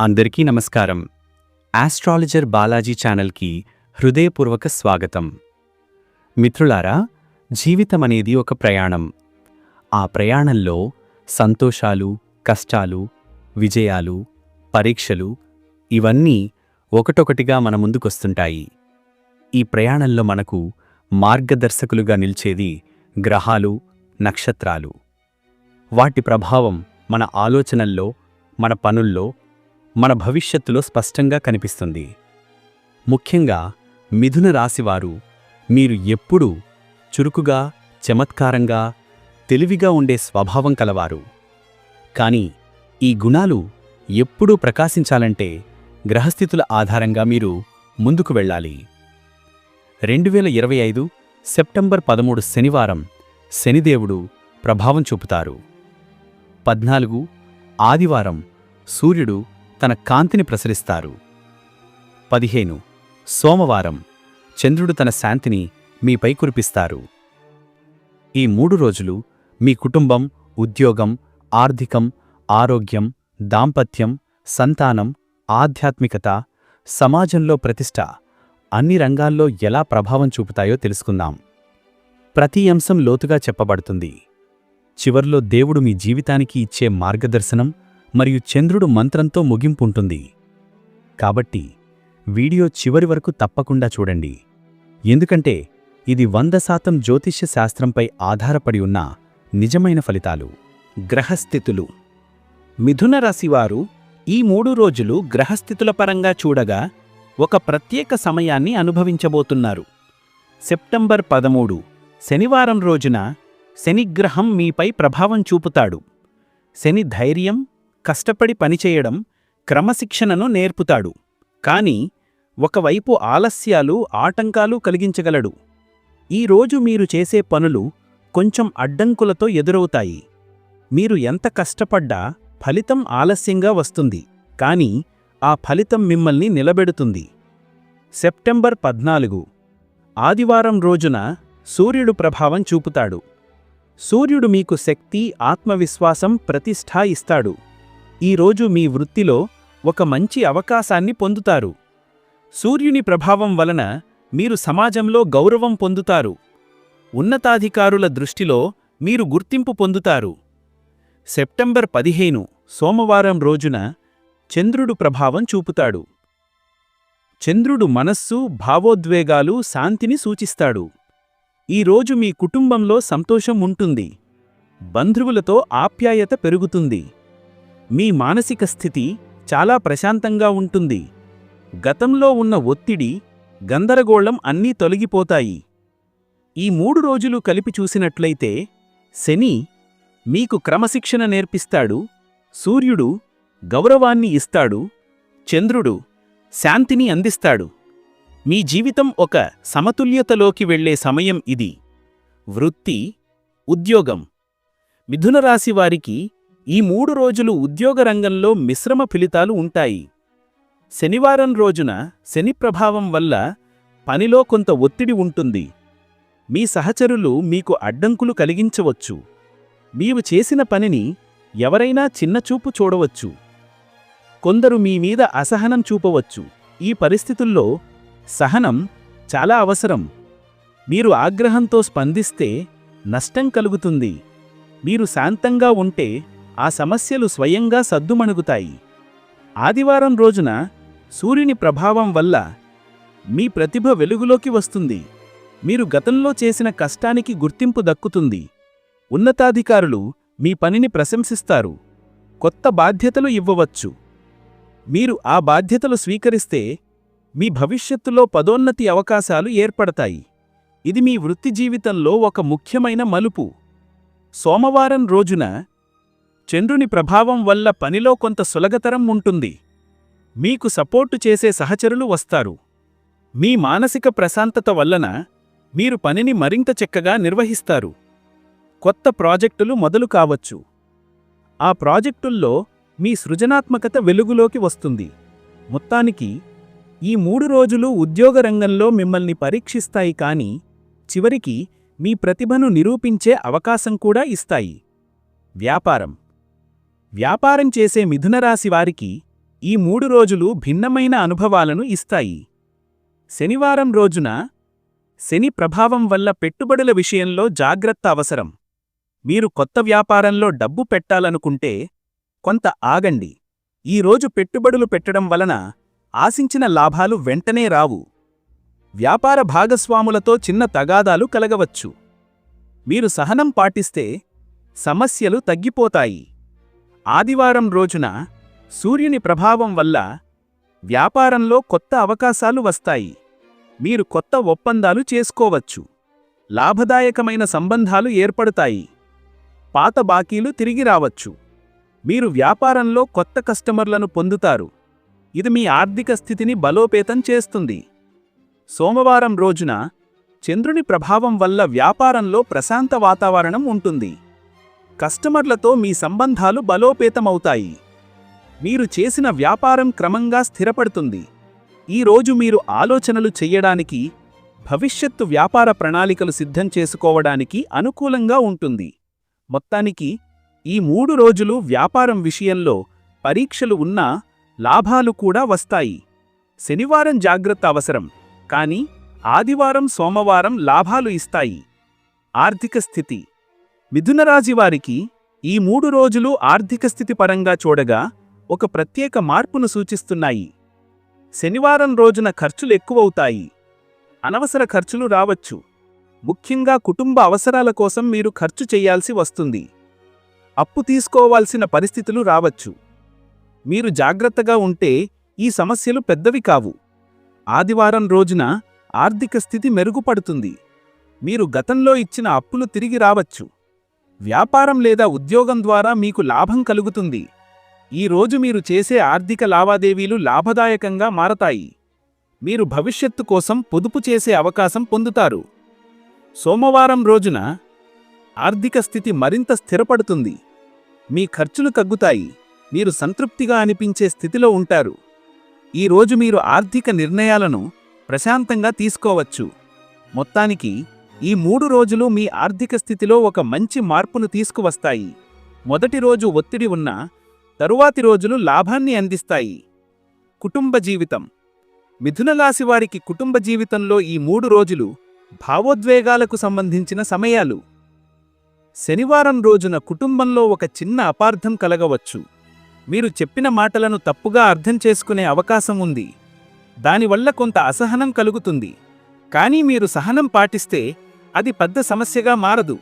అందరికీ నమస్కారం. ఆస్ట్రాలజర్ బాలాజీ ఛానల్కి హృదయపూర్వక స్వాగతం. మిత్రులారా జీవితమనేది ఒక ప్రయాణం. ఆ ప్రయాణంలో సంతోషాలు కష్టాలు విజయాలు పరీక్షలు ఇవన్నీ ఒకటొకటిగా మన ముందుకొస్తుంటాయి. ఈ ప్రయాణంలో మనకు మార్గదర్శకులుగా నిలిచేది గ్రహాలు నక్షత్రాలు. వాటి ప్రభావం మన ఆలోచనల్లో మన పనుల్లో మన భవిష్యత్తులో స్పష్టంగా కనిపిస్తుంది. ముఖ్యంగా మిథున రాశివారు మీరు ఎప్పుడూ చురుకుగా చమత్కారంగా తెలివిగా ఉండే స్వభావం కలవారు. కానీ ఈ గుణాలు ఎప్పుడూ ప్రకాశించాలంటే గ్రహస్థితుల ఆధారంగా మీరు ముందుకు వెళ్ళాలి. రెండు వేల ఇరవై ఐదు సెప్టెంబర్ పదమూడు శనివారం శనిదేవుడు ప్రభావం చూపుతారు. పద్నాలుగు ఆదివారం సూర్యుడు తన కాంతిని ప్రసరిస్తారు. పదిహేను. సోమవారం చంద్రుడు తన శాంతిని మీపై కురిపిస్తారు. ఈ మూడు రోజులు మీ కుటుంబం ఉద్యోగం ఆర్థికం ఆరోగ్యం దాంపత్యం సంతానం ఆధ్యాత్మికత సమాజంలో ప్రతిష్ట అన్ని రంగాల్లో ఎలా ప్రభావం చూపుతాయో తెలుసుకుందాం. ప్రతి అంశం లోతుగా చెప్పబడుతుంది. చివర్లో దేవుడు మీ జీవితానికి ఇచ్చే మార్గదర్శనం మరియు చంద్రుడు మంత్రంతో ముగింపుంటుంది. కాబట్టి వీడియో చివరి వరకు తప్పకుండా చూడండి. ఎందుకంటే ఇది వంద శాతం జ్యోతిష్య శాస్త్రంపై ఆధారపడి ఉన్న నిజమైన ఫలితాలు. గ్రహస్థితులు. మిథున రాశివారు ఈ మూడు రోజులు గ్రహస్థితుల పరంగా చూడగా ఒక ప్రత్యేక సమయాన్ని అనుభవించబోతున్నారు. సెప్టెంబర్ పదమూడు శనివారం రోజున శనిగ్రహం మీపై ప్రభావం చూపుతాడు. శని ధైర్యం కష్టపడి పనిచేయడం క్రమశిక్షణను నేర్పుతాడు. కాని ఒకవైపు ఆలస్యాలు ఆటంకాలు కలిగించగలడు. ఈ రోజు మీరు చేసే పనులు కొంచెం అడ్డంకులతో ఎదురవుతాయి. మీరు ఎంత కష్టపడ్డా ఫలితం ఆలస్యంగా వస్తుంది. కాని ఆ ఫలితం మిమ్మల్ని నిలబెడుతుంది. సెప్టెంబర్ పద్నాలుగు. ఆదివారం రోజున సూర్యుడు ప్రభావం చూపుతాడు. సూర్యుడు మీకు శక్తి ఆత్మవిశ్వాసం ప్రతిష్ఠ ఇస్తాడు. ఈరోజు మీ వృత్తిలో ఒక మంచి అవకాశాన్ని పొందుతారు. సూర్యుని ప్రభావం వలన మీరు సమాజంలో గౌరవం పొందుతారు. ఉన్నతాధికారుల దృష్టిలో మీరు గుర్తింపు పొందుతారు. సెప్టెంబర్ పదిహేను సోమవారం రోజున చంద్రుడు ప్రభావం చూపుతాడు. చంద్రుడు మనస్సు భావోద్వేగాలు శాంతిని సూచిస్తాడు. ఈరోజు మీ కుటుంబంలో సంతోషం ఉంటుంది. బంధువులతో ఆప్యాయత పెరుగుతుంది. మీ మానసిక స్థితి చాలా ప్రశాంతంగా ఉంటుంది. గతంలో ఉన్న ఒత్తిడి గందరగోళం అన్నీ తొలగిపోతాయి. ఈ మూడు రోజులు కలిపి చూసినట్లయితే శని మీకు క్రమశిక్షణ నేర్పిస్తాడు సూర్యుడు గౌరవాన్ని ఇస్తాడు చంద్రుడు శాంతిని అందిస్తాడు. మీ జీవితం ఒక సమతుల్యతలోకి వెళ్ళే సమయం ఇది. వృత్తి ఉద్యోగం. మిథునరాశివారికి వారికి ఈ మూడు రోజులు ఉద్యోగ రంగంలో మిశ్రమ ఫలితాలు ఉంటాయి. శనివారం రోజున శని ప్రభావం వల్ల పనిలో కొంత ఒత్తిడి ఉంటుంది. మీ సహచరులు మీకు అడ్డంకులు కలిగించవచ్చు. మీరు చేసిన పనిని ఎవరైనా చిన్నచూపు చూడవచ్చు. కొందరు మీ మీద అసహనం చూపవచ్చు. ఈ పరిస్థితుల్లో సహనం చాలా అవసరం. మీరు ఆగ్రహంతో స్పందిస్తే నష్టం కలుగుతుంది. మీరు శాంతంగా ఉంటే ఆ సమస్యలు స్వయంగా సద్దుమణుగుతాయి. ఆదివారం రోజున సూర్యుని ప్రభావం వల్ల మీ ప్రతిభ వెలుగులోకి వస్తుంది. మీరు గతంలో చేసిన కష్టానికి గుర్తింపు దక్కుతుంది. ఉన్నతాధికారులు మీ పనిని ప్రశంసిస్తారు. కొత్త బాధ్యతలు ఇవ్వవచ్చు. మీరు ఆ బాధ్యతలు స్వీకరిస్తే మీ భవిష్యత్తులో పదోన్నతి అవకాశాలు ఏర్పడతాయి. ఇది మీ వృత్తి జీవితంలో ఒక ముఖ్యమైన మలుపు. సోమవారం రోజున చంద్రుని ప్రభావం వల్ల పనిలో కొంత సులగతరం ఉంటుంది. మీకు సపోర్టు చేసే సహచరులు వస్తారు. మీ మానసిక ప్రశాంతత వల్లన మీరు పనిని మరింత చక్కగా నిర్వహిస్తారు. కొత్త ప్రాజెక్టులు మొదలు కావచ్చు. ఆ ప్రాజెక్టుల్లో మీ సృజనాత్మకత వెలుగులోకి వస్తుంది. మొత్తానికి ఈ మూడు రోజులు ఉద్యోగ రంగంలో మిమ్మల్ని పరీక్షిస్తాయి కాని చివరికి మీ ప్రతిభను నిరూపించే అవకాశం కూడా ఇస్తాయి. వ్యాపారం వ్యాపారం చేసే మిథునరాశి వారికి ఈ మూడు రోజులు భిన్నమైన అనుభవాలను ఇస్తాయి. శనివారం రోజున శని ప్రభావం వల్ల పెట్టుబడుల విషయంలో జాగ్రత్త అవసరం. మీరు కొత్త వ్యాపారంలో డబ్బు పెట్టాలనుకుంటే కొంత ఆగండి. ఈ రోజు పెట్టుబడులు పెట్టడం వలన ఆశించిన లాభాలు వెంటనే రావు. వ్యాపార భాగస్వాములతో చిన్న తగాదాలు కలగవచ్చు. మీరు సహనం పాటిస్తే సమస్యలు తగ్గిపోతాయి. ఆదివారం రోజున సూర్యుని ప్రభావం వల్ల వ్యాపారంలో కొత్త అవకాశాలు వస్తాయి. మీరు కొత్త ఒప్పందాలు చేసుకోవచ్చు. లాభదాయకమైన సంబంధాలు ఏర్పడతాయి. పాత బాకీలు తిరిగి రావచ్చు. మీరు వ్యాపారంలో కొత్త కస్టమర్లను పొందుతారు. ఇది మీ ఆర్థిక స్థితిని బలోపేతం చేస్తుంది. సోమవారం రోజున చంద్రుని ప్రభావం వల్ల వ్యాపారంలో ప్రశాంత వాతావరణం ఉంటుంది. కస్టమర్లతో మీ సంబంధాలు బలోపేతమవుతాయి. మీరు చేసిన వ్యాపారం క్రమంగా స్థిరపడుతుంది. ఈ రోజు మీరు ఆలోచనలు చెయ్యడానికి భవిష్యత్తు వ్యాపార ప్రణాళికలు సిద్ధం చేసుకోవడానికి అనుకూలంగా ఉంటుంది. మొత్తానికి ఈ మూడు రోజులు వ్యాపారం విషయంలో పరీక్షలు ఉన్నా లాభాలు కూడా వస్తాయి. శనివారం జాగ్రత్త అవసరం కానీ ఆదివారం సోమవారం లాభాలు ఇస్తాయి. ఆర్థిక స్థితి మిథునరాశివారికి ఈ మూడు రోజులు ఆర్థిక స్థితి పరంగా చూడగా ఒక ప్రత్యేక మార్పును సూచిస్తున్నాయి. శనివారం రోజున ఖర్చులు ఎక్కువవుతాయి. అనవసర ఖర్చులు రావచ్చు. ముఖ్యంగా కుటుంబ అవసరాల కోసం మీరు ఖర్చు చేయాల్సి వస్తుంది. అప్పు తీసుకోవాల్సిన పరిస్థితులు రావచ్చు. మీరు జాగ్రత్తగా ఉంటే ఈ సమస్యలు పెద్దవి కావు. ఆదివారం రోజున ఆర్థిక స్థితి మెరుగుపడుతుంది. మీరు గతంలో ఇచ్చిన అప్పులు తిరిగి రావచ్చు. వ్యాపారం లేదా ఉద్యోగం ద్వారా మీకు లాభం కలుగుతుంది. ఈ రోజు మీరు చేసే ఆర్థిక లావాదేవీలు లాభదాయకంగా మారతాయి. మీరు భవిష్యత్తు కోసం పొదుపు చేసే అవకాశం పొందుతారు. సోమవారం రోజున ఆర్థిక స్థితి మరింత స్థిరపడుతుంది. మీ ఖర్చులు తగ్గుతాయి. మీరు సంతృప్తిగా అనిపించే స్థితిలో ఉంటారు. ఈ రోజు మీరు ఆర్థిక నిర్ణయాలను ప్రశాంతంగా తీసుకోవచ్చు. మొత్తానికి ఈ మూడు రోజులు మీ ఆర్థిక స్థితిలో ఒక మంచి మార్పును తీసుకువస్తాయి. మొదటి రోజు ఒత్తిడి ఉన్నా తరువాతి రోజులు లాభాన్ని అందిస్తాయి. కుటుంబ జీవితం. మిథునరాశి వారికి కుటుంబ జీవితంలో ఈ మూడు రోజులు భావోద్వేగాలకు సంబంధించిన సమయాలు. శనివారం రోజున కుటుంబంలో ఒక చిన్న అపార్థం కలగవచ్చు. మీరు చెప్పిన మాటలను తప్పుగా అర్థం చేసుకునే అవకాశం ఉంది. దానివల్ల కొంత అసహనం కలుగుతుంది. కానీ మీరు సహనం పాటిస్తే అది పెద్ద సమస్యగా మారదు.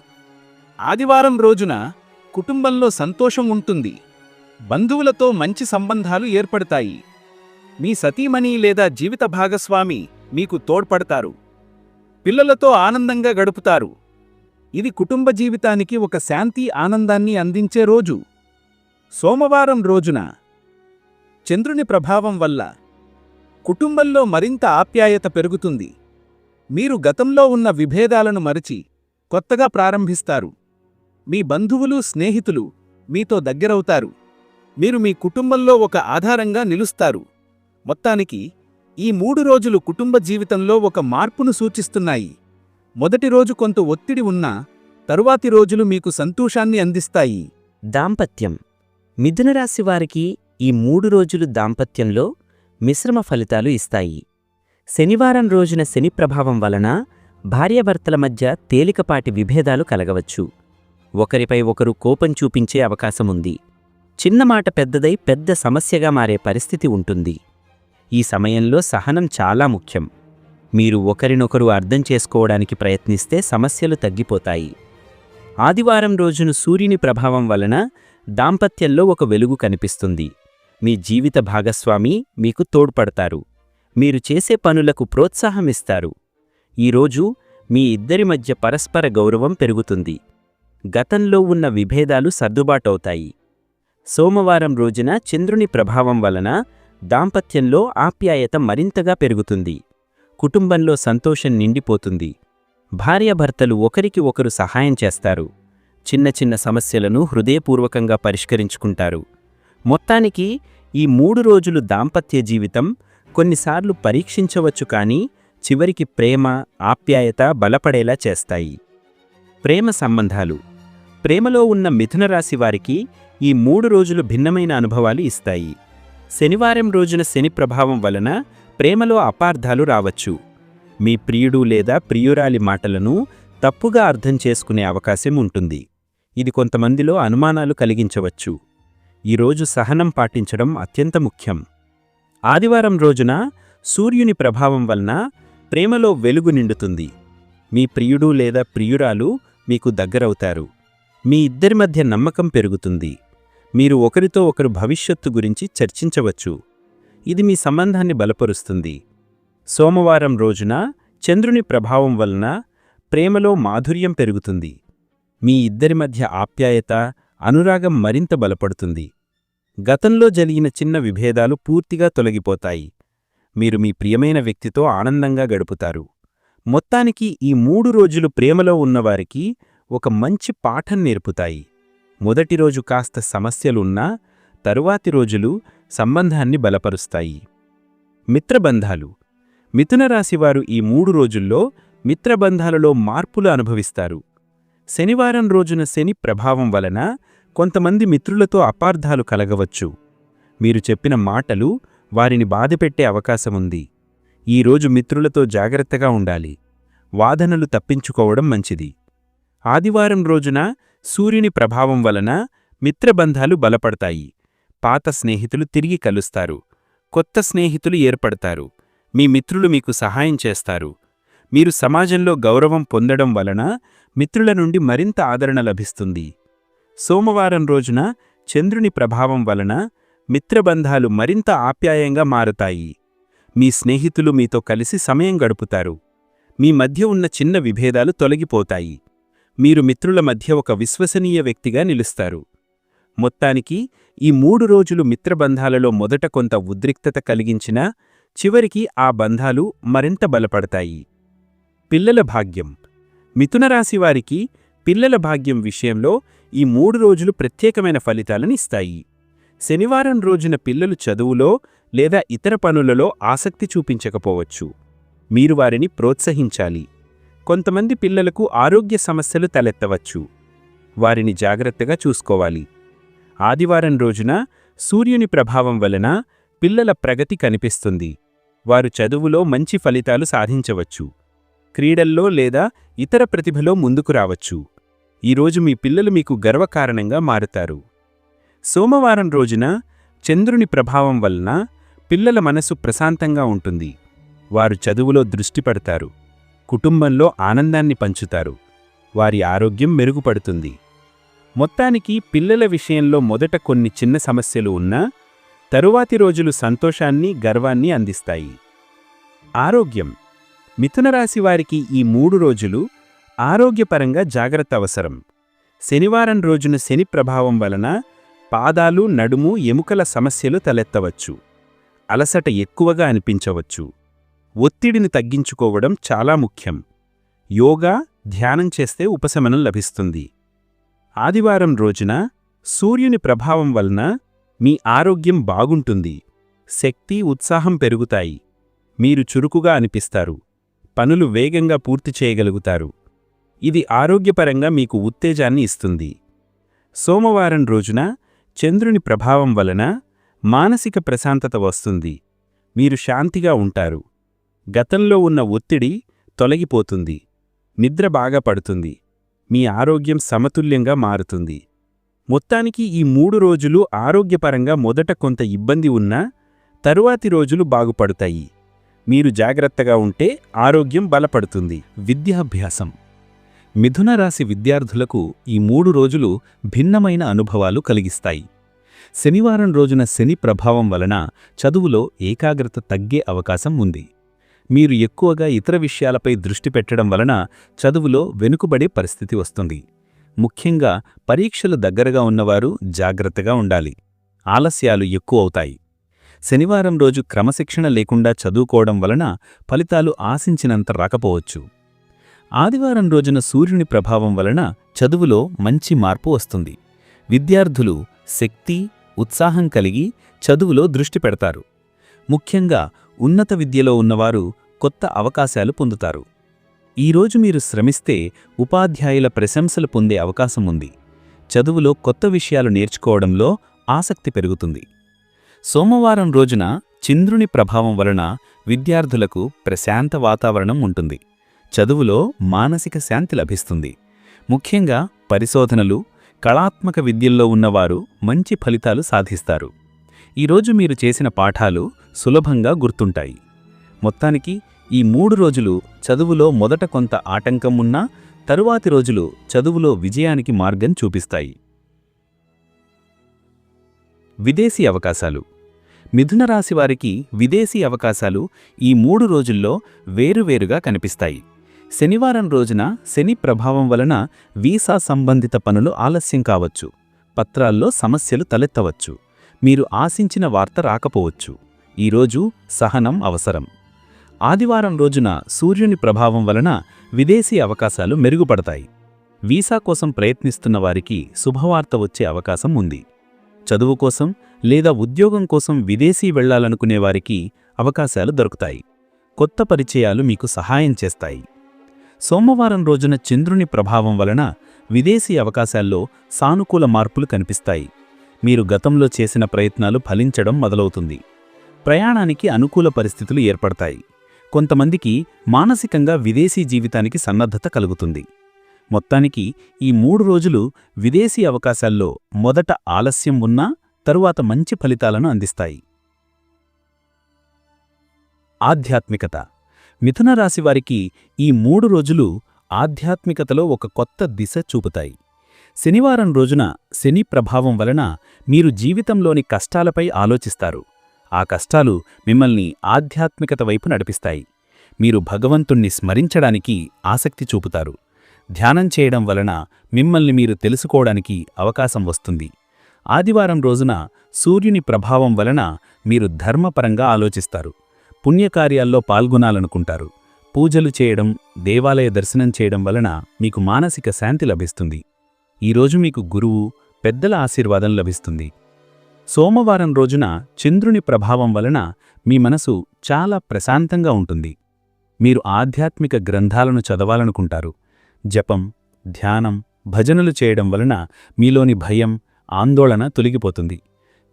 ఆదివారం రోజున కుటుంబంలో సంతోషం ఉంటుంది. బంధువులతో మంచి సంబంధాలు ఏర్పడతాయి. మీ సతీమణి లేదా జీవిత భాగస్వామి మీకు తోడ్పడతారు. పిల్లలతో ఆనందంగా గడుపుతారు. ఇది కుటుంబ జీవితానికి ఒక శాంతి ఆనందాన్ని అందించే రోజు. సోమవారం రోజున చంద్రుని ప్రభావం వల్ల కుటుంబంలో మరింత ఆప్యాయత పెరుగుతుంది. మీరు గతంలో ఉన్న విభేదాలను మరచి కొత్తగా ప్రారంభిస్తారు. మీ బంధువులు స్నేహితులు మీతో దగ్గరవుతారు. మీరు మీ కుటుంబంలో ఒక ఆధారంగా నిలుస్తారు. మొత్తానికి ఈ మూడు రోజులు కుటుంబ జీవితంలో ఒక మార్పును సూచిస్తున్నాయి. మొదటి రోజు కొంత ఒత్తిడి ఉన్నా తరువాతి రోజులు మీకు సంతోషాన్ని అందిస్తాయి. దాంపత్యం. మిథునరాశి వారికి ఈ మూడు రోజులు దాంపత్యంలో మిశ్రమ ఫలితాలు ఇస్తాయి. శనివారం రోజున శని ప్రభావం వలన భార్యాభర్తల మధ్య తేలికపాటి విభేదాలు కలగవచ్చు. ఒకరిపై ఒకరు కోపం చూపించే అవకాశముంది. చిన్న మాట పెద్దదై పెద్ద సమస్యగా మారే పరిస్థితి ఉంటుంది. ఈ సమయంలో సహనం చాలా ముఖ్యం. మీరు ఒకరినొకరు అర్థం చేసుకోవడానికి ప్రయత్నిస్తే సమస్యలు తగ్గిపోతాయి. ఆదివారం రోజున సూర్యుని ప్రభావం వలన దాంపత్యంలో ఒక వెలుగు కనిపిస్తుంది. మీ జీవిత భాగస్వామి మీకు తోడ్పడతారు. మీరు చేసే పనులకు ప్రోత్సాహమిస్తారు. ఈరోజు మీ ఇద్దరి మధ్య పరస్పర గౌరవం పెరుగుతుంది. గతంలో ఉన్న విభేదాలు సర్దుబాటవుతాయి. సోమవారం రోజున చంద్రుని ప్రభావం వలన దాంపత్యంలో ఆప్యాయత మరింతగా పెరుగుతుంది. కుటుంబంలో సంతోషం నిండిపోతుంది. భార్యాభర్తలు ఒకరికి ఒకరు సహాయం చేస్తారు. చిన్న చిన్న సమస్యలను హృదయపూర్వకంగా పరిష్కరించుకుంటారు. మొత్తానికి ఈ మూడు రోజులు దాంపత్య జీవితం కొన్నిసార్లు పరీక్షించవచ్చు కానీ చివరికి ప్రేమ ఆప్యాయత బలపడేలా చేస్తాయి. ప్రేమ సంబంధాలు. ప్రేమలో ఉన్న మిథునరాశి వారికి ఈ మూడు రోజులు భిన్నమైన అనుభవాలు ఇస్తాయి. శనివారం రోజున శని ప్రభావం వలన ప్రేమలో అపార్థాలు రావచ్చు. మీ ప్రియుడు లేదా ప్రియురాలి మాటలను తప్పుగా అర్థం చేసుకునే అవకాశం ఉంటుంది. ఇది కొంతమందిలో అనుమానాలు కలిగించవచ్చు. ఈరోజు సహనం పాటించడం అత్యంత ముఖ్యం. ఆదివారం రోజున సూర్యుని ప్రభావం వలన ప్రేమలో వెలుగు నిండుతుంది. మీ ప్రియుడు లేదా ప్రియురాలు మీకు దగ్గరవుతారు. మీ ఇద్దరి మధ్య నమ్మకం పెరుగుతుంది. మీరు ఒకరితో ఒకరు భవిష్యత్తు గురించి చర్చించవచ్చు. ఇది మీ సంబంధాన్ని బలపరుస్తుంది. సోమవారం రోజున చంద్రుని ప్రభావం వలన ప్రేమలో మాధుర్యం పెరుగుతుంది. మీ ఇద్దరి మధ్య ఆప్యాయత అనురాగం మరింత బలపడుతుంది. గతంలో జరిగిన చిన్న విభేదాలు పూర్తిగా తొలగిపోతాయి. మీరు మీ ప్రియమైన వ్యక్తితో ఆనందంగా గడుపుతారు. మొత్తానికి ఈ మూడు రోజులు ప్రేమలో ఉన్నవారికి ఒక మంచి పాఠం నేర్పుతాయి. మొదటి రోజు కాస్త సమస్యలున్నా తరువాతి రోజులు సంబంధాన్ని బలపరుస్తాయి. మిత్రబంధాలు. మిథునరాశివారు ఈ మూడు రోజుల్లో మిత్రబంధాలలో మార్పులు అనుభవిస్తారు. శనివారం రోజున శని ప్రభావం వలన కొంతమంది మిత్రులతో అపార్థాలు కలగవచ్చు. మీరు చెప్పిన మాటలు వారిని బాధపెట్టే అవకాశముంది. ఈరోజు మిత్రులతో జాగ్రత్తగా ఉండాలి. వాదనలు తప్పించుకోవడం మంచిది. ఆదివారం రోజున సూర్యుని ప్రభావం వలన మిత్రబంధాలు బలపడతాయి. పాత స్నేహితులు తిరిగి కలుస్తారు. కొత్త స్నేహితులు ఏర్పడతారు. మీ మిత్రులు మీకు సహాయం చేస్తారు. మీరు సమాజంలో గౌరవం పొందడం వలన మిత్రుల నుండి మరింత ఆదరణ లభిస్తుంది. సోమవారం రోజున చంద్రుని ప్రభావం వలన మిత్రబంధాలు మరింత ఆప్యాయంగా మారుతాయి. మీ స్నేహితులు మీతో కలిసి సమయం గడుపుతారు. మీ మధ్య ఉన్న చిన్న విభేదాలు తొలగిపోతాయి. మీరు మిత్రుల మధ్య ఒక విశ్వసనీయ వ్యక్తిగా నిలుస్తారు. మొత్తానికి ఈ మూడు రోజులు మిత్రబంధాలలో మొదట కొంత ఉద్రిక్తత కలిగించినా చివరికి ఆ బంధాలు మరింత బలపడతాయి. పిల్లల భాగ్యం. మిథునరాశివారికి పిల్లల భాగ్యం విషయంలో ఈ మూడు రోజులు ప్రత్యేకమైన ఫలితాలను ఇస్తాయి. శనివారం రోజున పిల్లలు చదువులో లేదా ఇతర పనులలో ఆసక్తి చూపించకపోవచ్చు. మీరు వారిని ప్రోత్సహించాలి. కొంతమంది పిల్లలకు ఆరోగ్య సమస్యలు తలెత్తవచ్చు. వారిని జాగ్రత్తగా చూసుకోవాలి. ఆదివారం రోజున సూర్యుని ప్రభావం వలన పిల్లల ప్రగతి కనిపిస్తుంది. వారు చదువులో మంచి ఫలితాలు సాధించవచ్చు. క్రీడల్లో లేదా ఇతర ప్రతిభలో ముందుకు రావచ్చు. ఈరోజు మీ పిల్లలు మీకు గర్వకారణంగా మారుతారు. సోమవారం రోజున చంద్రుని ప్రభావం వలన పిల్లల మనసు ప్రశాంతంగా ఉంటుంది. వారు చదువులో దృష్టిపడతారు కుటుంబంలో ఆనందాన్ని పంచుతారు. వారి ఆరోగ్యం మెరుగుపడుతుంది. మొత్తానికి పిల్లల విషయంలో మొదట కొన్ని చిన్న సమస్యలు ఉన్నా తరువాతి రోజులు సంతోషాన్ని గర్వాన్ని అందిస్తాయి. ఆరోగ్యం. మిథునరాశి వారికి ఈ మూడు రోజులు ఆరోగ్యపరంగా జాగ్రత్త అవసరం. శనివారం రోజున శని ప్రభావం వలన పాదాలు నడుము ఎముకల సమస్యలు తలెత్తవచ్చు. అలసట ఎక్కువగా అనిపించవచ్చు. ఒత్తిడిని తగ్గించుకోవడం చాలా ముఖ్యం. యోగా ధ్యానం చేస్తే ఉపశమనం లభిస్తుంది. ఆదివారం రోజున సూర్యుని ప్రభావం వలన మీ ఆరోగ్యం బాగుంటుంది. శక్తి ఉత్సాహం పెరుగుతాయి. మీరు చురుకుగా అనిపిస్తారు. పనులు వేగంగా పూర్తి చేయగలుగుతారు. ఇది ఆరోగ్యపరంగా మీకు ఉత్తేజాన్ని ఇస్తుంది. సోమవారం రోజున చంద్రుని ప్రభావం వలన మానసిక ప్రశాంతత వస్తుంది. మీరు శాంతిగా ఉంటారు. గతంలో ఉన్న ఒత్తిడి తొలగిపోతుంది. నిద్ర బాగా పడుతుంది. మీ ఆరోగ్యం సమతుల్యంగా మారుతుంది. మొత్తానికి ఈ మూడు రోజులు ఆరోగ్యపరంగా మొదట కొంత ఇబ్బంది ఉన్నా తరువాతి రోజులు బాగుపడతాయి. మీరు జాగ్రత్తగా ఉంటే ఆరోగ్యం బలపడుతుంది. విద్యాభ్యాసం. మిథున రాశి విద్యార్థులకు ఈ మూడు రోజులు భిన్నమైన అనుభవాలు కలిగిస్తాయి. శనివారం రోజున శని ప్రభావం వలన చదువులో ఏకాగ్రత తగ్గే అవకాశం ఉంది. మీరు ఎక్కువగా ఇతర విషయాలపై దృష్టి పెట్టడం వలన చదువులో వెనుకబడే పరిస్థితి వస్తుంది. ముఖ్యంగా పరీక్షలు దగ్గరగా ఉన్నవారు జాగ్రత్తగా ఉండాలి. ఆలస్యాలు ఎక్కువ అవుతాయి. శనివారం రోజు క్రమశిక్షణ లేకుండా చదువుకోవడం వలన ఫలితాలు ఆశించినంత రాకపోవచ్చు. ఆదివారం రోజున సూర్యుని ప్రభావం వలన చదువులో మంచి మార్పు వస్తుంది. విద్యార్థులు శక్తి ఉత్సాహం కలిగి చదువులో దృష్టి పెడతారు. ముఖ్యంగా ఉన్నత విద్యలో ఉన్నవారు కొత్త అవకాశాలు పొందుతారు. ఈరోజు మీరు శ్రమిస్తే ఉపాధ్యాయుల ప్రశంసలు పొందే అవకాశం ఉంది. చదువులో కొత్త విషయాలు నేర్చుకోవడంలో ఆసక్తి పెరుగుతుంది. సోమవారం రోజున చంద్రుని ప్రభావం వలన విద్యార్థులకు ప్రశాంత వాతావరణం ఉంటుంది. చదువులో మానసిక శాంతి లభిస్తుంది. ముఖ్యంగా పరిశోధనలు కళాత్మక విద్యల్లో ఉన్నవారు మంచి ఫలితాలు సాధిస్తారు. ఈరోజు మీరు చేసిన పాఠాలు సులభంగా గుర్తుంటాయి. మొత్తానికి ఈ మూడు రోజులు చదువులో మొదట కొంత ఆటంకం ఉన్నా తరువాతి రోజులు చదువులో విజయానికి మార్గం చూపిస్తాయి. విదేశీ అవకాశాలు. మిథున రాశి వారికి విదేశీ అవకాశాలు ఈ మూడు రోజుల్లో వేరువేరుగా కనిపిస్తాయి. శనివారం రోజున శని ప్రభావం వలన వీసా సంబంధిత పనులు ఆలస్యం కావచ్చు. పత్రాల్లో సమస్యలు తలెత్తవచ్చు. మీరు ఆశించిన వార్త రాకపోవచ్చు. ఈరోజు సహనం అవసరం. ఆదివారం రోజున సూర్యుని ప్రభావం వలన విదేశీ అవకాశాలు మెరుగుపడతాయి. వీసా కోసం ప్రయత్నిస్తున్న వారికి శుభవార్త వచ్చే అవకాశం ఉంది. చదువు కోసం లేదా ఉద్యోగం కోసం విదేశీ వెళ్ళాలనుకునే వారికి అవకాశాలు దొరుకుతాయి. కొత్త పరిచయాలు మీకు సహాయం చేస్తాయి. సోమవారం రోజున చంద్రుని ప్రభావం వలన విదేశీ అవకాశాల్లో సానుకూల మార్పులు కనిపిస్తాయి. మీరు గతంలో చేసిన ప్రయత్నాలు ఫలించడం మొదలవుతుంది. ప్రయాణానికి అనుకూల పరిస్థితులు ఏర్పడతాయి. కొంతమందికి మానసికంగా విదేశీ జీవితానికి సన్నద్ధత కలుగుతుంది. మొత్తానికి ఈ మూడు రోజులు విదేశీ అవకాశాల్లో మొదట ఆలస్యం ఉన్నా తరువాత మంచి ఫలితాలను అందిస్తాయి. ఆధ్యాత్మికత మిథున రాశి వారికి ఈ మూడు రోజులు ఆధ్యాత్మికతలో ఒక కొత్త దిశ చూపుతాయి. శనివారం రోజున శని ప్రభావం వలన మీరు జీవితంలోని కష్టాలపై ఆలోచిస్తారు. ఆ కష్టాలు మిమ్మల్ని ఆధ్యాత్మికత వైపు నడిపిస్తాయి. మీరు భగవంతుణ్ణి స్మరించడానికి ఆసక్తి చూపుతారు. ధ్యానం చేయడం వలన మిమ్మల్ని మీరు తెలుసుకోవడానికి అవకాశం వస్తుంది. ఆదివారం రోజున సూర్యుని ప్రభావం వలన మీరు ధర్మపరంగా ఆలోచిస్తారు. పుణ్యకార్యాల్లో పాల్గొనాలనుకుంటారు. పూజలు చేయడం దేవాలయ దర్శనం చేయడం వలన మీకు మానసిక శాంతి లభిస్తుంది. ఈరోజు మీకు గురువు పెద్దల ఆశీర్వాదం లభిస్తుంది. సోమవారం రోజున చంద్రుని ప్రభావం వలన మీ మనసు చాలా ప్రశాంతంగా ఉంటుంది. మీరు ఆధ్యాత్మిక గ్రంథాలను చదవాలనుకుంటారు. జపం ధ్యానం భజనలు చేయడం వలన మీలోని భయం ఆందోళన తొలగిపోతుంది.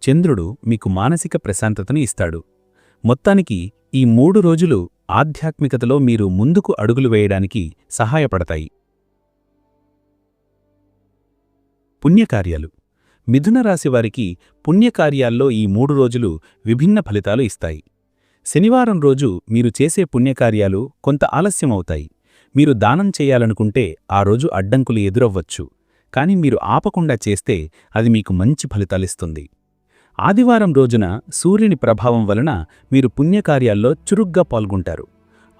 చంద్రుడు మీకు మానసిక ప్రశాంతతను ఇస్తాడు. మొత్తానికి ఈ మూడు రోజులు ఆధ్యాత్మికతలో మీరు ముందుకు అడుగులు వేయడానికి సహాయపడతాయి. పుణ్యకార్యాలు. మిథున వారికి పుణ్యకార్యాల్లో ఈ మూడు రోజులు విభిన్న ఫలితాలు ఇస్తాయి. శనివారం రోజు మీరు చేసే పుణ్యకార్యాలు కొంత ఆలస్యమవుతాయి మీరు దానం చేయాలనుకుంటే ఆ రోజు అడ్డంకులు ఎదురవ్వచ్చు. కాని మీరు ఆపకుండా చేస్తే అది మీకు మంచి ఫలితాలిస్తుంది ఆదివారం రోజున సూర్యుని ప్రభావం వలన మీరు పుణ్యకార్యాల్లో చురుగ్గా పాల్గొంటారు.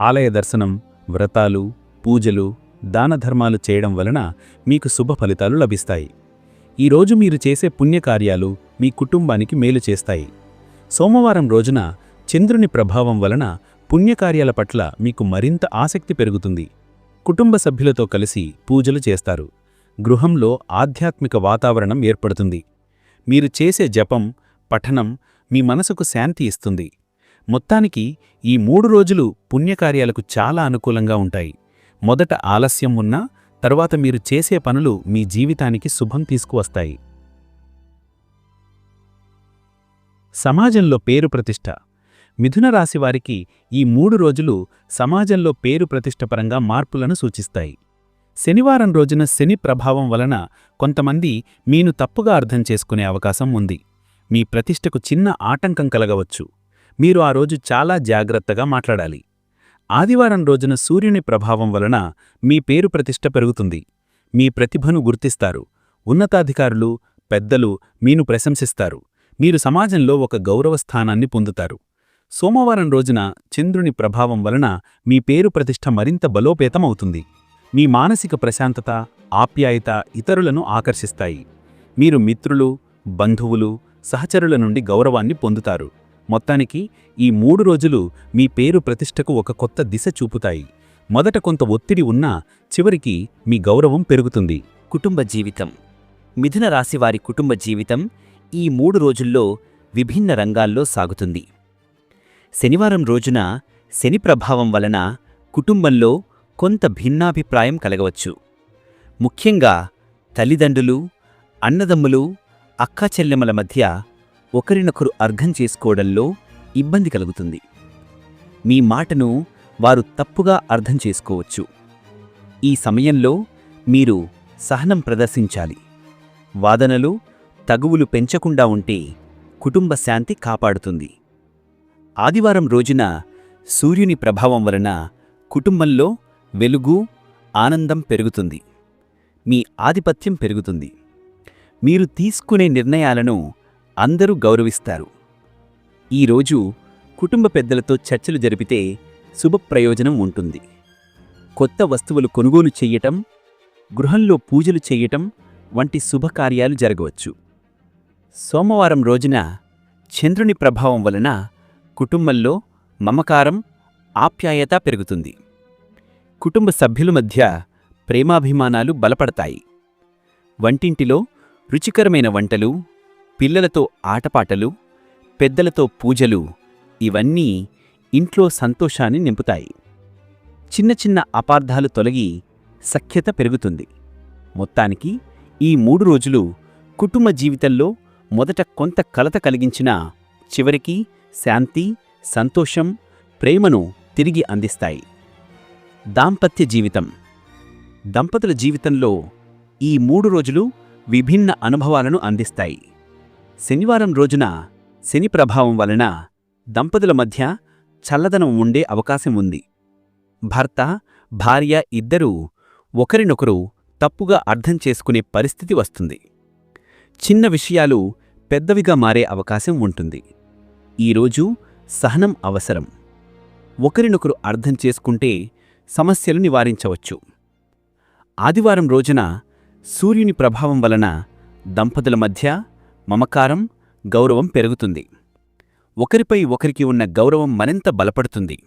ఆలయ దర్శనం వ్రతాలు పూజలు దానధర్మాలు చేయడం వలన మీకు శుభ ఫలితాలు లభిస్తాయి. ఈరోజు మీరు చేసే పుణ్యకార్యాలు మీ కుటుంబానికి మేలు చేస్తాయి. సోమవారం రోజున చంద్రుని ప్రభావం వలన పుణ్యకార్యాల పట్ల మీకు మరింత ఆసక్తి పెరుగుతుంది. కుటుంబ సభ్యులతో కలిసి పూజలు చేస్తారు. గృహంలో ఆధ్యాత్మిక వాతావరణం ఏర్పడుతుంది. మీరు చేసే జపం పఠనం మీ మనసుకు శాంతి ఇస్తుంది. మొత్తానికి ఈ మూడు రోజులు పుణ్యకార్యాలకు చాలా అనుకూలంగా ఉంటాయి. మొదట ఆలస్యం ఉన్నా తరువాత మీరు చేసే పనులు మీ జీవితానికి శుభం తీసుకువస్తాయి. సమాజంలో పేరు ప్రతిష్ట. మిథున రాశివారికి ఈ మూడు రోజులు సమాజంలో పేరు ప్రతిష్టపరంగా మార్పులను సూచిస్తాయి. శనివారం రోజున శని ప్రభావం వలన కొంతమంది మీను తప్పుగా అర్థం చేసుకునే అవకాశం ఉంది. మీ ప్రతిష్టకు చిన్న ఆటంకం కలగవచ్చు. మీరు ఆ రోజు చాలా జాగ్రత్తగా మాట్లాడాలి. ఆదివారం రోజున సూర్యుని ప్రభావం వలన మీ పేరు ప్రతిష్ట పెరుగుతుంది. మీ ప్రతిభను గుర్తిస్తారు. ఉన్నతాధికారులు పెద్దలు మీను ప్రశంసిస్తారు. మీరు సమాజంలో ఒక గౌరవ స్థానాన్ని పొందుతారు. సోమవారం రోజున చంద్రుని ప్రభావం వలన మీ పేరు ప్రతిష్ట మరింత బలోపేతమవుతుంది. మీ మానసిక ప్రశాంతత ఆప్యాయత ఇతరులను ఆకర్షిస్తాయి. మీరు మిత్రులు బంధువులు సహచరుల నుండి గౌరవాన్ని పొందుతారు. మొత్తానికి ఈ మూడు రోజులు మీ పేరు ప్రతిష్టకు ఒక కొత్త దిశ చూపుతాయి. మొదట కొంత ఒత్తిడి ఉన్నా చివరికి మీ గౌరవం పెరుగుతుంది. కుటుంబ జీవితం. మిథున రాశివారి కుటుంబ జీవితం ఈ మూడు రోజుల్లో విభిన్న రంగాల్లో సాగుతుంది. శనివారం రోజున శని ప్రభావం వలన కుటుంబంలో కొంత భిన్నాభిప్రాయం కలగవచ్చు. ముఖ్యంగా తల్లిదండ్రులు అన్నదమ్ములు అక్కాచెల్లెమల మధ్య ఒకరినొకరు అర్థం చేసుకోవడంలో ఇబ్బంది కలుగుతుంది. మీ మాటను వారు తప్పుగా అర్థం చేసుకోవచ్చు. ఈ సమయంలో మీరు సహనం ప్రదర్శించాలి. వాదనలు తగువులు పెంచకుండా ఉంటే కుటుంబ శాంతి కాపాడుతుంది. ఆదివారం రోజున సూర్యుని ప్రభావం వలన కుటుంబంలో వెలుగు ఆనందం పెరుగుతుంది. మీ ఆధిపత్యం పెరుగుతుంది. మీరు తీసుకునే నిర్ణయాలను అందరూ గౌరవిస్తారు. ఈరోజు కుటుంబ పెద్దలతో చర్చలు జరిపితే శుభప్రయోజనం ఉంటుంది. కొత్త వస్తువులు కొనుగోలు చెయ్యటం గృహంలో పూజలు చెయ్యటం వంటి శుభకార్యాలు జరగవచ్చు. సోమవారం రోజున చంద్రుని ప్రభావం వలన కుటుంబంలో మమకారం ఆప్యాయత పెరుగుతుంది. కుటుంబ సభ్యుల మధ్య ప్రేమాభిమానాలు బలపడతాయి. వంటింటిలో రుచికరమైన వంటలు పిల్లలతో ఆటపాటలు పెద్దలతో పూజలు ఇవన్నీ ఇంట్లో సంతోషాన్ని నింపుతాయి. చిన్న చిన్న అపార్థాలు తొలగి సఖ్యత పెరుగుతుంది. మొత్తానికి ఈ మూడు రోజులు కుటుంబ జీవితంలో మొదట కొంత కలత కలిగించినా చివరికి శాంతి సంతోషం ప్రేమను తిరిగి అందిస్తాయి. దాంపత్య జీవితం. దంపతుల జీవితంలో ఈ మూడు రోజులు విభిన్న అనుభవాలను అందిస్తాయి. శనివారం రోజున శని ప్రభావం వలన దంపతుల మధ్య చల్లదనం ఉండే అవకాశం ఉంది. భర్త భార్య ఇద్దరూ ఒకరినొకరు తప్పుగా అర్థం చేసుకునే పరిస్థితి వస్తుంది. చిన్న విషయాలు పెద్దవిగా మారే అవకాశం ఉంటుంది. ఈరోజు సహనం అవసరం. ఒకరినొకరు అర్థం చేసుకుంటే సమస్యలు నివారించవచ్చు. ఆదివారం రోజున సూర్యుని ప్రభావం వలన దంపతుల మధ్య మమకారం గౌరవం పెరుగుతుంది. ఒకరిపై ఒకరికి ఉన్న గౌరవం మరింత బలపడుతుంది.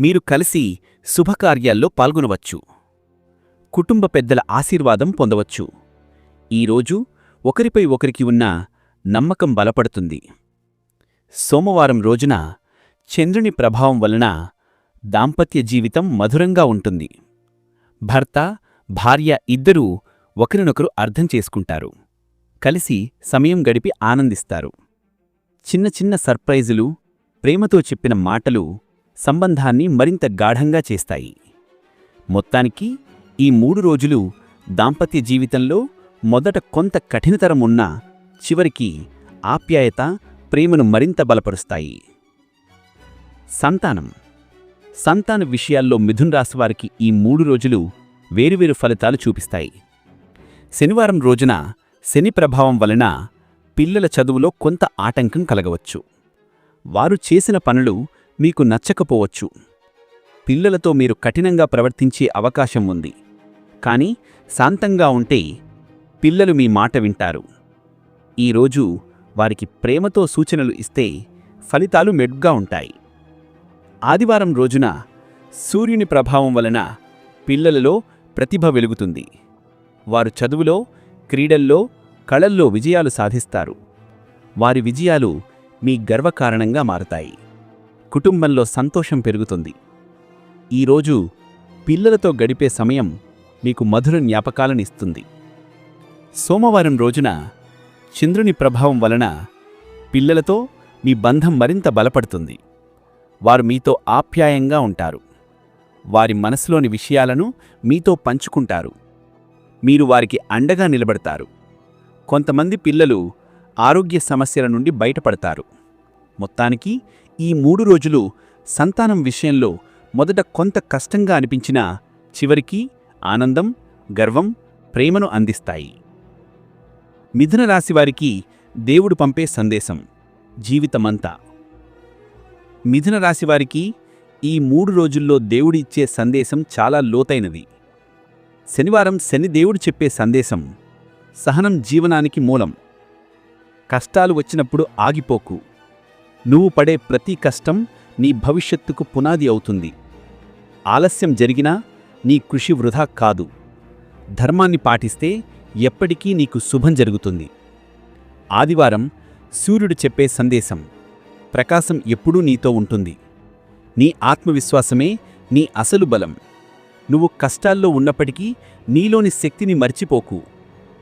మీరు కలిసి శుభకార్యాల్లో పాల్గొనవచ్చు. కుటుంబ పెద్దల ఆశీర్వాదం పొందవచ్చు. ఈరోజు ఒకరిపై ఒకరికి ఉన్న నమ్మకం బలపడుతుంది. సోమవారం రోజున చంద్రుని ప్రభావం వలన దాంపత్య జీవితం మధురంగా ఉంటుంది. భర్త భార్య ఇద్దరూ ఒకరినొకరు అర్థం చేసుకుంటారు. కలిసి సమయం గడిపి ఆనందిస్తారు. చిన్న చిన్న సర్ప్రైజులు ప్రేమతో చెప్పిన మాటలు సంబంధాన్ని మరింత గాఢంగా చేస్తాయి. మొత్తానికి ఈ మూడు రోజులు దాంపత్య జీవితంలో మొదట కొంత కఠినతరం ఉన్నా చివరికి ఆప్యాయత ప్రేమను మరింత బలపరుస్తాయి. సంతానం. సంతాన విషయాల్లో మిథున్ రాశివారికి ఈ మూడు రోజులు వేరువేరు ఫలితాలు చూపిస్తాయి. శనివారం రోజున శని ప్రభావం వలన పిల్లల చదువులో కొంత ఆటంకం కలగవచ్చు. వారు చేసిన పనులు మీకు నచ్చకపోవచ్చు. పిల్లలతో మీరు కఠినంగా ప్రవర్తించే అవకాశం ఉంది. కానీ శాంతంగా ఉంటే పిల్లలు మీ మాట వింటారు. ఈరోజు వారికి ప్రేమతో సూచనలు ఇస్తే ఫలితాలు మెడ్గా ఉంటాయి. ఆదివారం రోజున సూర్యుని ప్రభావం వలన పిల్లలలో ప్రతిభ వెలుగుతుంది. వారు చదువులో క్రీడల్లో కళల్లో విజయాలు సాధిస్తారు. వారి విజయాలు మీ గర్వకారణంగా మారతాయి. కుటుంబంలో సంతోషం పెరుగుతుంది. ఈరోజు పిల్లలతో గడిపే సమయం మీకు మధుర జ్ఞాపకాలనిస్తుంది సోమవారం రోజున చంద్రుని ప్రభావం వలన పిల్లలతో మీ బంధం మరింత బలపడుతుంది. వారు మీతో ఆప్యాయంగా ఉంటారు. వారి మనసులోని విషయాలను మీతో పంచుకుంటారు. మీరు వారికి అండగా నిలబడతారు. కొంతమంది పిల్లలు ఆరోగ్య సమస్యల నుండి బయటపడతారు. మొత్తానికి ఈ మూడు రోజులు సంతానం విషయంలో మొదట కొంత కష్టంగా అనిపించినా చివరికి ఆనందం గర్వం ప్రేమను అందిస్తాయి. మిథున రాశివారికి దేవుడు పంపే సందేశం జీవితమంతా. మిథున రాశివారికి ఈ మూడు రోజుల్లో దేవుడిచ్చే సందేశం చాలా లోతైనది. శనివారం శనిదేవుడు చెప్పే సందేశం సహనం జీవనానికి మూలం. కష్టాలు వచ్చినప్పుడు ఆగిపోకు. నువ్వు పడే ప్రతి కష్టం నీ భవిష్యత్తుకు పునాది అవుతుంది. ఆలస్యం జరిగినా నీ కృషి వృధా కాదు. ధర్మాన్ని పాటిస్తే ఎప్పటికీ నీకు శుభం జరుగుతుంది. ఆదివారం సూర్యుడు చెప్పే సందేశం ప్రకాశం ఎప్పుడూ నీతో ఉంటుంది. నీ ఆత్మవిశ్వాసమే నీ అసలు బలం. నువ్వు కష్టాల్లో ఉన్నప్పటికీ నీలోని శక్తిని మర్చిపోకు.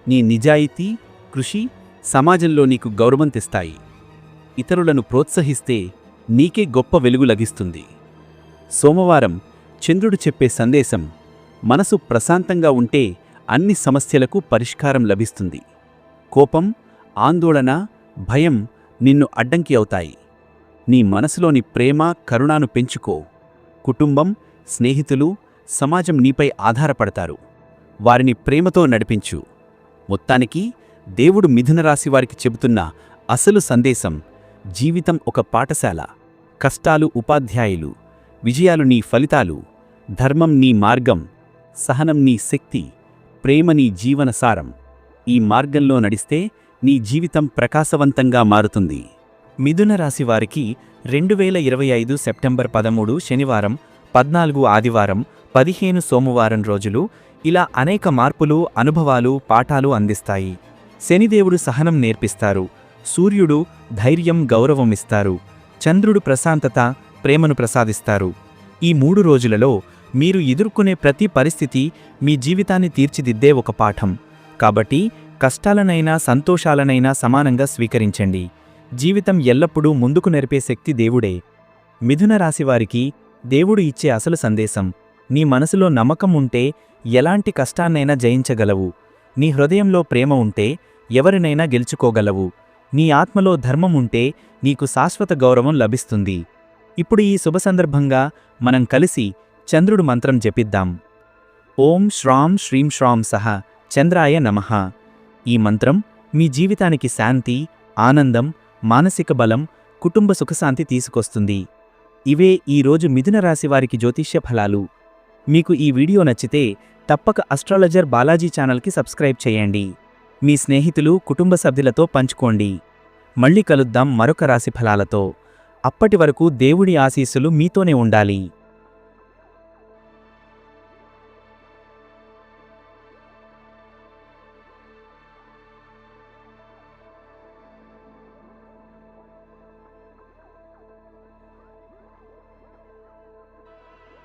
నీ నిజాయితీ కృషి సమాజంలో నీకు గౌరవం తెస్తాయి. ఇతరులను ప్రోత్సహిస్తే నీకే గొప్ప వెలుగు లభిస్తుంది. సోమవారం చంద్రుడు చెప్పే సందేశం మనసు ప్రశాంతంగా ఉంటే అన్ని సమస్యలకు పరిష్కారం లభిస్తుంది. కోపం ఆందోళన భయం నిన్ను అడ్డంకి అవుతాయి. నీ మనసులోని ప్రేమ కరుణాను పెంచుకో. కుటుంబం స్నేహితులు సమాజం నీపై ఆధారపడతారు. వారిని ప్రేమతో నడిపించు. మొత్తానికి దేవుడు మిథున రాశి వారికి చెబుతున్న అసలు సందేశం జీవితం ఒక పాఠశాల. కష్టాలు ఉపాధ్యాయులు. విజయాలు నీ ఫలితాలు. ధర్మం నీ మార్గం. సహనం నీ శక్తి. ప్రేమ నీ జీవనసారం ఈ మార్గంలో నడిస్తే నీ జీవితం ప్రకాశవంతంగా మారుతుంది. మిథున రాశి వారికి రెండు వేల ఇరవై ఐదు సెప్టెంబర్ పదమూడు శనివారం పద్నాలుగు ఆదివారం పదిహేను సోమవారం రోజులు ఇలా అనేక మార్పులు అనుభవాలు పాఠాలు అందిస్తాయి. శనిదేవుడు సహనం నేర్పిస్తారు. సూర్యుడు ధైర్యం గౌరవం ఇస్తారు. చంద్రుడు ప్రశాంతత ప్రేమను ప్రసాదిస్తారు. ఈ మూడు రోజులలో మీరు ఎదుర్కొనే ప్రతి పరిస్థితి మీ జీవితాన్ని తీర్చిదిద్దే ఒక పాఠం. కాబట్టి కష్టాలనైనా సంతోషాలనైనా సమానంగా స్వీకరించండి. జీవితం ఎల్లప్పుడూ ముందుకు నెరిపే శక్తి దేవుడే. మిథున రాశివారికి దేవుడు ఇచ్చే అసలు సందేశం. నీ మనసులో నమ్మకం ఉంటే ఎలాంటి కష్టాన్నైనా జయించగలవు. నీ హృదయంలో ప్రేమ ఉంటే ఎవరినైనా గెలుచుకోగలవు. నీ ఆత్మలో ధర్మం ఉంటే నీకు శాశ్వత గౌరవం లభిస్తుంది. ఇప్పుడు ఈ శుభ సందర్భంగా మనం కలిసి చంద్రుడు మంత్రం జపిద్దాం. ఓం శ్రాం శ్రీం శ్రాం సహ చంద్రాయ నమః. ఈ మంత్రం మీ జీవితానికి శాంతి ఆనందం మానసిక బలం కుటుంబ సుఖశాంతి తీసుకొస్తుంది. ఇవే ఈరోజు మిథున రాశి వారికి జ్యోతిష్య ఫలాలు. మీకు ఈ వీడియో నచ్చితే తప్పక అస్ట్రాలజర్ బాలాజీ ఛానల్కి సబ్స్క్రైబ్ చేయండి. మీ స్నేహితులు కుటుంబ సభ్యులతో పంచుకోండి. మళ్ళీ కలుద్దాం మరొక రాశి ఫలాలతో. అప్పటి వరకు దేవుడి ఆశీస్సులు మీతోనే ఉండాలి.